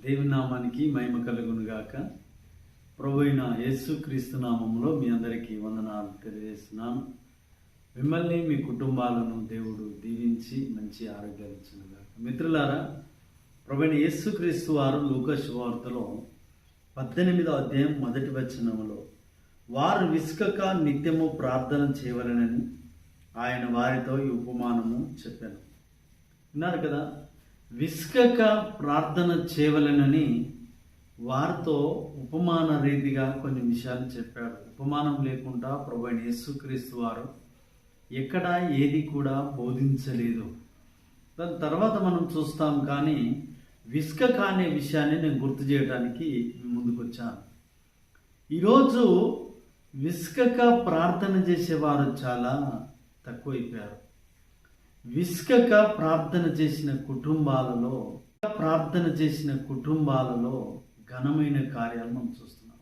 దేవునామానికి మహిమ కలుగును గాక. ప్రభు అయిన యేసుక్రీస్తు నామంలో మీ అందరికీ వందనాలు తెలియజేస్తున్నాను. మిమ్మల్ని మీ కుటుంబాలను దేవుడు దీవించి మంచి ఆరోగ్యాలు ఇచ్చినగాక మిత్రులారా ప్రభుణ అయిన యేసుక్రీస్తు వారు లూకశువార్తలో పద్దెనిమిదో అధ్యాయం మొదటి వచనంలో వారు విసుకక నిత్యము ప్రార్థన చేయవలనని ఆయన వారితో ఈ ఉపమానము చెప్పాను. విన్నారు కదా? విసుకక ప్రార్థన చేయవలెనని వారితో ఉపమాన రీతిగా కొన్ని విషయాలు చెప్పాడు. ఉపమానం లేకుండా ప్రభు యేసుక్రీస్తు వారు ఎక్కడ ఏది కూడా బోధించలేదు. దాని తర్వాత మనం చూస్తాం కానీ విసుకక అనే విషయాన్ని నేను గుర్తు చేయడానికి ముందుకు వచ్చాను. ఈరోజు విసుకక ప్రార్థన చేసేవారు చాలా తక్కువైపోయారు. విసుకక ప్రార్థన చేసిన కుటుంబాలలో ప్రార్థన చేసిన కుటుంబాలలో ఘనమైన కార్యాలు మనం చూస్తున్నాం.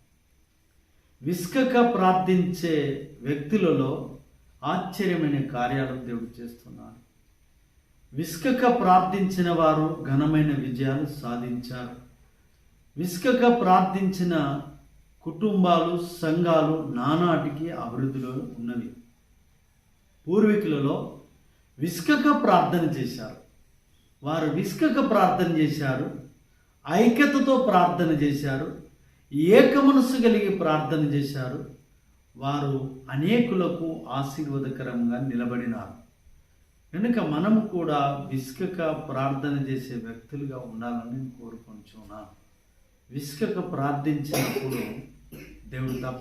విసుకక ప్రార్థించే వ్యక్తులలో ఆశ్చర్యమైన కార్యాలు దేవుడు చేస్తున్నారు విసుకక ప్రార్థించిన వారు ఘనమైన విజయాలు సాధించారు. విసుకక ప్రార్థించిన కుటుంబాలు సంఘాలు నానాటికి అభివృద్ధిలో ఉన్నవి. పూర్వీకులలో విసుకక ప్రార్థన చేశారు. వారు విసుకక ప్రార్థన చేశారు. ఐక్యతతో ప్రార్థన చేశారు. ఏక మనసు కలిగి ప్రార్థన చేశారు. వారు అనేకులకు ఆశీర్వాదకరంగా నిలబడినారు. కనుక మనము కూడా విసుకక ప్రార్థన చేసే వ్యక్తులుగా ఉండాలని నేను కోరుకుంటున్నాను. విసుకక ప్రార్థించినప్పుడు దేవుడు తప్ప